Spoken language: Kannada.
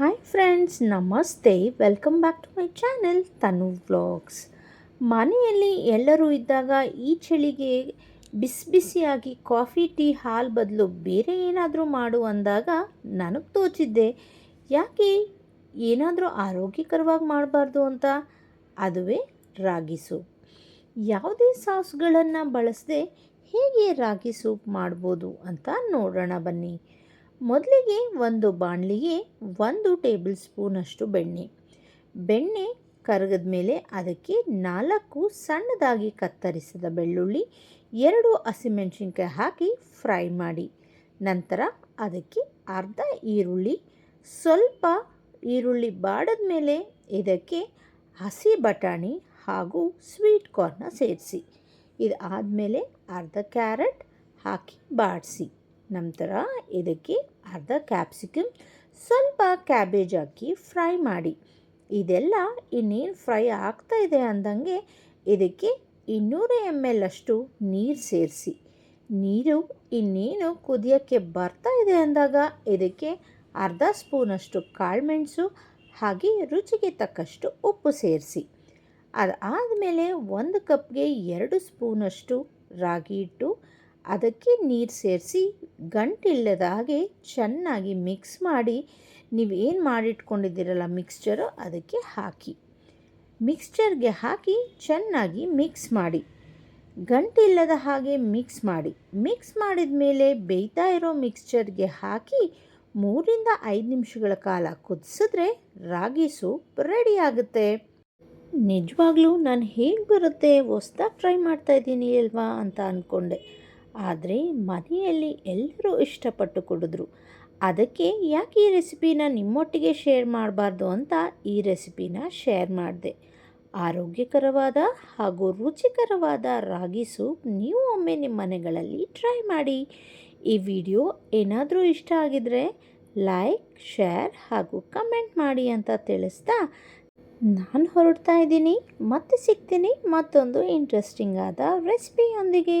Hi friends namaste welcome back to my channel Tanu vlogs ಮನೆಯಲ್ಲಿ ಎಲ್ಲರೂ ಇದ್ದಾಗ ಈ ಚಳಿಗೆ ಬಿಸಿ ಬಿಸಿಯಾಗಿ ಕಾಫಿ ಟೀ ಹಾಲು ಬದಲು ಬೇರೆ ಏನಾದರೂ ಮಾಡು ಅಂದಾಗ ನನಗೆ ತೋಚಿದ್ದೆ. ಯಾಕೆ? ಏನಾದರೂ ಆರೋಗ್ಯಕರವಾಗಿ ಮಾಡಬಾರ್ದು ಅಂತ? ಅದುವೇ ರಾಗಿ ಸೂಪ್. ಯಾವುದೇ ಸಾಸ್ಗಳನ್ನು ಬಳಸದೆ ಹೇಗೆ ರಾಗಿ ಸೂಪ್ ಮಾಡ್ಬೋದು ಅಂತ ನೋಡೋಣ ಬನ್ನಿ. ಮೊದಲಿಗೆ ಒಂದು ಬಾಣಲಿಗೆ ಒಂದು ಟೇಬಲ್ ಸ್ಪೂನಷ್ಟು ಬೆಣ್ಣೆ. ಬೆಣ್ಣೆ ಕರಗದ ಮೇಲೆ ಅದಕ್ಕೆ ನಾಲ್ಕು ಸಣ್ಣದಾಗಿ ಕತ್ತರಿಸಿದ ಬೆಳ್ಳುಳ್ಳಿ, ಎರಡು ಹಸಿಮೆಣಸಿನ್ಕಾಯಿ ಹಾಕಿ ಫ್ರೈ ಮಾಡಿ. ನಂತರ ಅದಕ್ಕೆ ಅರ್ಧ ಈರುಳ್ಳಿ, ಸ್ವಲ್ಪ ಈರುಳ್ಳಿ ಬಾಡದ ಮೇಲೆ ಇದಕ್ಕೆ ಹಸಿ ಬಟಾಣಿ ಹಾಗೂ ಸ್ವೀಟ್ ಕಾರ್ನ ಸೇರಿಸಿ. ಇದು ಆದಮೇಲೆ ಅರ್ಧ ಕ್ಯಾರೆಟ್ ಹಾಕಿ ಬಾಡಿಸಿ. ನಂತರ ಇದಕ್ಕೆ ಅರ್ಧ ಕ್ಯಾಪ್ಸಿಕಮ್ ಸ್ವಲ್ಪ ಕ್ಯಾಬೇಜ್ ಹಾಕಿ ಫ್ರೈ ಮಾಡಿ. ಇದೆಲ್ಲ ಇನ್ನೇನು ಫ್ರೈ ಆಗ್ತಾ ಇದೆ ಅಂದಂಗೆ ಇದಕ್ಕೆ ಇನ್ನೂರು ಎಂ ಎಲ್ ಅಷ್ಟು ನೀರು ಸೇರಿಸಿ. ನೀರು ಇನ್ನೇನು ಕುದಿಯೋಕ್ಕೆ ಬರ್ತಾ ಇದೆ ಅಂದಾಗ ಇದಕ್ಕೆ ಅರ್ಧ ಸ್ಪೂನಷ್ಟು ಕಾಳುಮೆಣಸು ಹಾಗೆ ರುಚಿಗೆ ತಕ್ಕಷ್ಟು ಉಪ್ಪು ಸೇರಿಸಿ. ಅದಾದಮೇಲೆ ಒಂದು ಕಪ್ಗೆ ಎರಡು ಸ್ಪೂನಷ್ಟು ರಾಗಿ ಹಿಟ್ಟು ಅದಕ್ಕೆ ನೀರು ಸೇರಿಸಿ ಗಂಟಿಲ್ಲದ ಹಾಗೆ ಚೆನ್ನಾಗಿ ಮಿಕ್ಸ್ ಮಾಡಿ, ನೀವು ಏನು ಮಾಡಿಟ್ಕೊಂಡಿದ್ದೀರಲ್ಲ ಮಿಕ್ಸ್ಚರು ಅದಕ್ಕೆ ಹಾಕಿ. ಮಿಕ್ಸ್ಚರ್ಗೆ ಹಾಕಿ ಚೆನ್ನಾಗಿ ಮಿಕ್ಸ್ ಮಾಡಿ. ಗಂಟಿಲ್ಲದ ಹಾಗೆ ಮಿಕ್ಸ್ ಮಾಡಿ. ಮಿಕ್ಸ್ ಮಾಡಿದ ಮೇಲೆ ಬೇಯ್ತಾ ಇರೋ ಮಿಕ್ಸ್ಚರ್ಗೆ ಹಾಕಿ ಮೂರಿಂದ ಐದು ನಿಮಿಷಗಳ ಕಾಲ ಕುದಿಸಿದ್ರೆ ರಾಗಿ ಸೂಪ್ ರೆಡಿ ಆಗುತ್ತೆ. ನಿಜವಾಗ್ಲೂ ನಾನು ಹೇಗೆ ಬರುತ್ತೆ, ಹೊಸ್ದಾಗಿ ಟ್ರೈ ಮಾಡ್ತಾಯಿದ್ದೀನಿ ಅಲ್ವಾ ಅಂತ ಅಂದ್ಕೊಂಡೆ ಆದರೆ ಮನೆಯಲ್ಲಿ ಎಲ್ಲರೂ ಇಷ್ಟಪಟ್ಟು ಕುಡಿದ್ರು. ಅದಕ್ಕೆ ಯಾಕೆ ಈ ರೆಸಿಪಿನ ನಿಮ್ಮೊಟ್ಟಿಗೆ ಶೇರ್ ಮಾಡಬಾರ್ದು ಅಂತ ಈ ರೆಸಿಪಿನ ಶೇರ್ ಮಾಡಿದೆ. ಆರೋಗ್ಯಕರವಾದ ಹಾಗೂ ರುಚಿಕರವಾದ ರಾಗಿ ಸೂಪ್ ನೀವು ಒಮ್ಮೆ ನಿಮ್ಮ ಮನೆಗಳಲ್ಲಿ ಟ್ರೈ ಮಾಡಿ. ಈ ವಿಡಿಯೋ ಏನಾದರೂ ಇಷ್ಟ ಆಗಿದರೆ ಲೈಕ್, ಶೇರ್ ಹಾಗೂ ಕಮೆಂಟ್ ಮಾಡಿ ಅಂತ ತಿಳಿಸ್ತಾ ನಾನು ಹೊರಡ್ತಾ ಇದ್ದೀನಿ. ಮತ್ತೆ ಸಿಗ್ತೀನಿ ಮತ್ತೊಂದು ಇಂಟ್ರೆಸ್ಟಿಂಗ್ ಆದ ರೆಸಿಪಿಯೊಂದಿಗೆ.